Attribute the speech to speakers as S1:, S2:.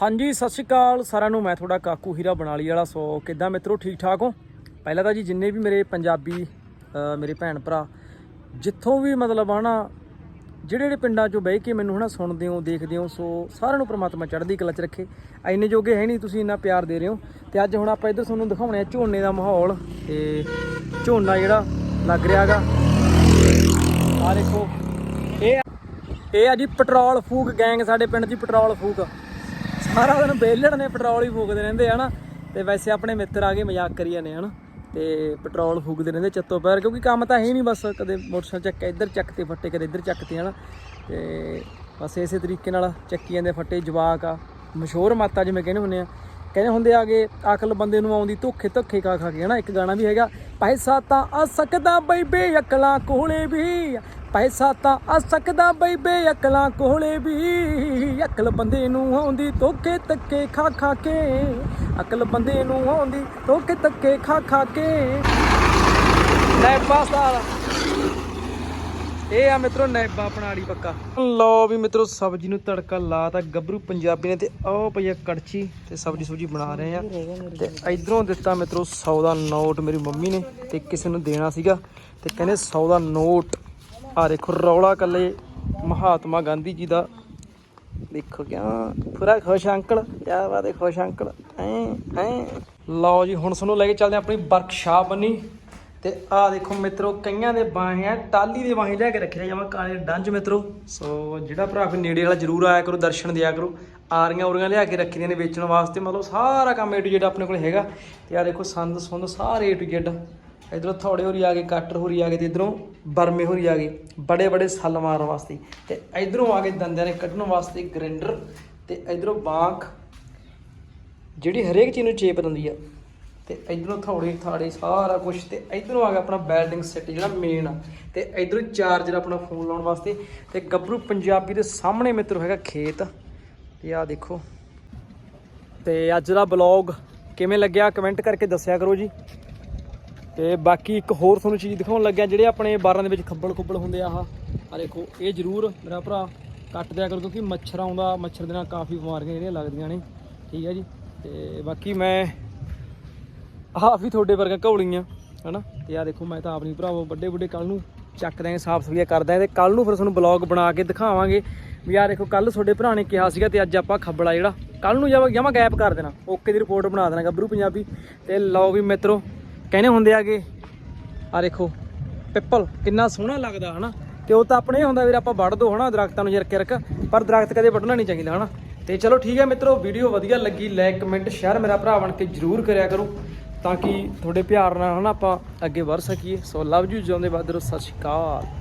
S1: ਹਾਂਜੀ, ਸਤਿ ਸ਼੍ਰੀ ਅਕਾਲ ਸਾਰਿਆਂ ਨੂੰ। ਮੈਂ ਤੁਹਾਡਾ ਕਾਕੂ ਹੀਰਾ ਬਣਾਲੀ ਵਾਲਾ। ਸੋ ਕਿੱਦਾਂ ਮਿੱਤਰੋ ਠੀਕ ਠਾਕ ਹੋ? ਪਹਿਲਾਂ ਤਾਂ ਜੀ ਜਿੰਨੇ ਵੀ ਮੇਰੇ ਪੰਜਾਬੀ ਮੇਰੇ ਭੈਣ ਭਰਾ, ਜਿੱਥੋਂ ਵੀ ਮਤਲਬ ਹਨਾ, ਜਿਹੜੇ ਜਿਹੜੇ ਪਿੰਡਾਂ 'ਚੋਂ ਬਹਿ ਕੇ ਮੈਨੂੰ ਹਨਾ ਸੁਣਦੇ ਹੋ, ਦੇਖਦੇ ਹੋ, ਸੋ ਸਾਰਿਆਂ ਨੂੰ ਪ੍ਰਮਾਤਮਾ ਚੜ੍ਹਦੀ ਕਲਾ 'ਚ ਰੱਖੇ। ਐਨੇ ਜੋਗੇ ਹੈ ਨਹੀਂ, ਤੁਸੀਂ ਇੰਨਾ ਪਿਆਰ ਦੇ ਰਹੇ ਹੋ। ਤੇ ਅੱਜ ਹੁਣ ਆਪਾਂ ਇੱਧਰ ਤੁਹਾਨੂੰ ਦਿਖਾਉਣੇ ਆ ਝੋਨੇ ਦਾ ਮਾਹੌਲ। ਤੇ ਝੋਨਾ ਜਿਹੜਾ ਲੱਗ ਰਿਹਾਗਾ ਆ ਦੇਖੋ, ਇਹ ਇਹ ਆ ਜੀ ਪੈਟਰੋਲ ਫੂਕ ਗੈਂਗ ਸਾਡੇ ਪਿੰਡ ਦੀ ਪੈਟਰੋਲ ਫੂਕ। ਸਾਰਾ ਦਿਨ ਬੇਲੜ ਨੇ ਪੈਟਰੋਲ ਹੀ ਫੂਕਦੇ ਰਹਿੰਦੇ ਹਨਾ ਤੇ ਵੈਸੇ ਆਪਣੇ ਮਿੱਤਰ ਆ ਕੇ ਮਜ਼ਾਕ ਕਰੀ ਜਾਂਦੇ ਹਨਾ ਤੇ ਪੈਟਰੋਲ ਫੂਕਦੇ ਰਹਿੰਦੇ ਚੱਤੋ ਪੈਰ, ਕਿਉਂਕਿ ਕੰਮ ਤਾਂ ਹੈ ਨਹੀਂ ਬਸ, ਕਦੇ ਮੋਟਰਸਾਈਕਲ ਚੱਕ ਇੱਧਰ ਚੱਕ ਤੇ ਫੱਟੇ, ਕਦੇ ਇੱਧਰ ਚੱਕ ਚੱਕਤੇ ਹਨਾ ਤੇ ਬਸ ਇਸੇ ਤਰੀਕੇ ਨਾਲ ਚੱਕੀ ਜਾਂਦੇ ਫੱਟੇ, ਜਵਾਕ ਆ, ਮਸ਼ਹੂਰ ਮਾਤਾ ਜਿਵੇਂ ਕਹਿੰਦੇ ਹੁੰਦੇ ਆ, ਕਹਿੰਦੇ ਹੁੰਦੇ ਆਗੇ ਅਕਲ ਬੰਦੇ ਨੂੰ ਆਉਂਦੀ ਧੋਖੇ ਧੋਖੇ ਖਾ ਖਾ ਕੇ ਹਨਾ ਇੱਕ ਗਾਣਾ ਵੀ ਹੈਗਾ ਪੈਸਾ ਤਾਂ ਆ ਸਕਦਾ ਬਈਬੇ ਅਕਲਾਂ ਕੋਲੇ ਵੀ ਪੈਸਾ ਤਾਂ ਆ ਸਕਦਾ ਬਈਬੇ ਅਕਲਾਂ ਕੋਲੇ ਵੀ। ਅਕਲ ਬੰਦੇ ਨੂੰ ਆਉਂਦੀ ਧੋਖੇ ਧੱਕੇ ਖਾ ਖਾ ਕੇ। ਅਕਲ ਬੰਦੇ ਨੂੰ ਆਉਂਦੀ ਧੋਖੇ ਧੱਕੇ ਖਾ ਖਾ ਕੇ। ਲੈ ਪਾਸਾ ਇਹ ਆ ਮਿੱਤਰੋ ਨੈਬਾ ਪਣਾੜੀ ਪੱਕਾ। ਲਓ ਵੀ ਮਿੱਤਰੋ ਸਬਜ਼ੀ ਨੂੰ ਤੜਕਾ ਲਾਤਾ ਗੱਭਰੂ ਪੰਜਾਬੀ ਨੇ ਤੇ ਆਹ ਪਈ ਕੜਛੀ ਤੇ ਸਬਜ਼ੀ ਸੁਬਜੀ ਬਣਾ ਰਹੇ ਆ। ਤੇ ਇਧਰੋਂ ਦਿੱਤਾ ਮਿੱਤਰੋ 100 ਦਾ ਨੋਟ ਮੇਰੀ ਮੰਮੀ ਨੇ ਤੇ ਕਿਸੇ ਨੂੰ ਦੇਣਾ ਸੀਗਾ। ਤੇ ਕਹਿੰਦੇ 100 ਦਾ ਨੋਟ। ਆ ਦੇਖੋ, ਰੌਲਾ ਕੱਲੇ ਮਹਾਤਮਾ ਗਾਂਧੀ ਜੀ ਦਾ। ਦੇਖੋ ਕਿਆ ਪੂਰਾ ਖੁਸ਼ ਅੰਕਲ, ਕਿਆ ਬਾਤ ਹੈ, ਖੁਸ਼ ਅੰਕਲ। ਐ ਐ। ਲਓ ਜੀ, ਹੁਣ ਤੁਹਾਨੂੰ ਲੈ ਕੇ ਚੱਲਦੇ ਹਾਂ ਆਪਣੀ ਵਰਕਸ਼ਾਪ ਬੰਨੀ ਤੇ ਆਹ ਦੇਖੋ ਮਿੱਤਰੋ, ਕਈਆਂ ਦੇ ਬਾਹੀਂ ਆ ਟਾਲੀ ਦੇ ਬਾਹੀਂ ਲੈ ਕੇ ਰੱਖਿਆ ਜਾਵਾਂ ਕਾਲੇ ਡੰਜ ਮਿੱਤਰੋ। ਸੋ ਜਿਹੜਾ ਭਰਾ ਕੋਈ ਨੇੜੇ ਵਾਲਾ ਜਰੂਰ ਆਇਆ ਕਰੋ, ਦਰਸ਼ਨ ਦਿਆ ਕਰੋ। ਆਰੀਆਂ ਉਰੀਆਂ ਲਿਆ ਕੇ ਰੱਖੀਆਂ ਨੇ ਵੇਚਣ ਵਾਸਤੇ, ਮਤਲਬ ਸਾਰਾ ਕੰਮ ਏ ਟੂ ਜ਼ੈਡ ਆਪਣੇ ਕੋਲ ਹੈਗਾ। ਤੇ ਆਹ ਦੇਖੋ ਸੰਦ ਸੁੰਦ ਸਾਰੇ ਏ ਟੂ ਜ਼ੈਡ ਇਧਰੋਂ ਥੋੜੇ ਹੋਰੀ ਆ ਗਏ ਕੱਟਰ ਹੋਰੀ ਆ ਗਏ ਤੇ ਇਧਰੋਂ ਬਰਮੇ ਹੋਰੀ ਆ ਗਏ ਬੜੇ ਬੜੇ ਸੱਲ ਮਾਰਨ ਵਾਸਤੇ। ਤੇ ਇਧਰੋਂ ਆ ਗਏ ਦੰਦਿਆਂ ਨੇ ਕੱਢਣ ਵਾਸਤੇ ਗ੍ਰਾਈਂਡਰ ਤੇ ਇਧਰੋਂ ਬਾਂਖ, ਜਿਹੜੀ ਹਰੇਕ ਚੀਜ਼ ਨੂੰ ਚੇਪ ਦਿੰਦੀ ਆ। ਤੇ ਇਧਰੋਂ ਥੋੜੇ ਥਾੜੇ ਸਾਰਾ ਕੁਝ ਤੇ ਇਧਰੋਂ ਆ ਗਿਆ ਆਪਣਾ ਬੈਲਡਿੰਗ ਸੈੱਟ ਜਿਹੜਾ ਮੇਨ ਆ। ਤੇ ਇਧਰੋਂ ਚਾਰਜਰ ਆਪਣਾ ਫੋਨ ਲਾਉਣ ਵਾਸਤੇ। ਤੇ ਗੱਭਰੂ ਪੰਜਾਬੀ ਦੇ ਸਾਹਮਣੇ ਮਿੱਤਰੋ ਹੈਗਾ ਖੇਤ। ਤੇ ਆ ਦੇਖੋ। ਤੇ ਅੱਜ ਦਾ ਬਲੌਗ ਕਿਵੇਂ ਲੱਗਿਆ? ਕਮੈਂਟ ਕਰਕੇ ਦੱਸਿਆ ਕਰੋ ਜੀ। ਤੇ ਬਾਕੀ ਇੱਕ ਹੋਰ ਤੁਹਾਨੂੰ ਚੀਜ਼ ਦਿਖਾਉਣ ਲੱਗਿਆ, ਜਿਹੜੇ ਆਪਣੇ ਬਾਰਾਂ ਦੇ ਵਿੱਚ ਖੱਬਲ ਖੁੱਬਲ ਹੁੰਦੇ ਆ ਆਹ ਆ ਦੇਖੋ, ਇਹ ਜ਼ਰੂਰ ਮੇਰਾ ਭਰਾ ਕੱਟ ਦਿਆ ਕਰੋ ਕਿਉਂਕਿ ਮੱਛਰ ਆਉਂਦਾ ਮੱਛਰ ਦੇ ਨਾਲ ਕਾਫੀ ਬਿਮਾਰੀਆਂ ਜਿਹੜੀਆਂ ਲੱਗਦੀਆਂ ਨੇ, ਠੀਕ ਹੈ ਜੀ? ਤੇ ਬਾਕੀ ਮੈਂ ਆਹ ਵੀ ਤੁਹਾਡੇ ਵਰਗਾ ਘੌਲੀਆਂ, ਹਨਾ? ਤੇ ਆ ਦੇਖੋ, ਮੈਂ ਤਾਂ ਆਪਣੀ ਭਰਾਵੋ ਵੱਡੇ ਵੱਡੇ ਕੱਲ ਨੂੰ ਚੱਕ ਦਾਂਗੇ ਸਾਫ਼ ਸਫ਼ਾਈ ਕਰ ਦਾਂਗੇ ਤੇ ਕੱਲ ਨੂੰ ਫਿਰ ਤੁਹਾਨੂੰ ਬਲੌਗ ਬਣਾ ਕੇ ਦਿਖਾਵਾਂਗੇ। ਵੀ ਆ ਦੇਖੋ ਕੱਲ ਤੁਹਾਡੇ ਭਰਾ ਨੇ ਕਿਹਾ ਸੀਗਾ ਤੇ ਅੱਜ ਆਪਾਂ ਖੱਬਲਾ ਜਿਹੜਾ ਕੱਲ ਨੂੰ ਜਾਵਾਂ ਗੈਪ ਕਰ ਦੇਣਾ। ਓਕੇ ਦੀ ਰਿਪੋਰਟ ਬਣਾ ਦੇਣਾ ਗੱਭਰੂ ਪੰਜਾਬੀ। ਤੇ ਲਓ ਵੀ ਮਿੱਤਰੋ ਕਹਿੰਦੇ ਹੁੰਦੇ ਆਗੇ ਆ ਦੇਖੋ, ਪਿੱਪਲ ਕਿੰਨਾ ਸੋਹਣਾ ਲੱਗਦਾ, ਹਨਾ? ਤੇ ਉਹ ਤਾਂ ਆਪਣੇ ਹੀ ਹੁੰਦਾ ਵੀਰ, ਆਪਾਂ ਵੱਢ ਦੋ, ਹਨਾ, ਦਰਖਤਾਂ ਨੂੰ ਜਰਕੇ ਰੱਖ ਪਰ ਦਰਖਤ ਕਦੇ ਵੱਢਣਾ ਨਹੀਂ ਚਾਹੀਦਾ, ਹਨਾ? ਤੇ ਚਲੋ ਠੀਕ ਹੈ ਮਿੱਤਰੋ, ਵੀਡੀਓ ਵਧੀਆ ਲੱਗੀ ਲਾਈਕ ਕਮੈਂਟ ਸ਼ੇਅਰ ਮੇਰਾ ਭਰਾ ਬਣ ਕੇ ਜਰੂਰ ਕਰਿਆ ਕਰੋ, ਤਾਂ ਕਿ ਤੁਹਾਡੇ ਪਿਆਰ ਨਾਲ, ਹਨਾ, ਆਪਾਂ ਅੱਗੇ ਵਧ ਸਕੀਏ। ਸੋ ਲਵ ਯੂ ਜਿਉਂਦੇ ਬਾਦਰੋ ਸਤਿ ਸ਼੍ਰੀ ਅਕਾਲ।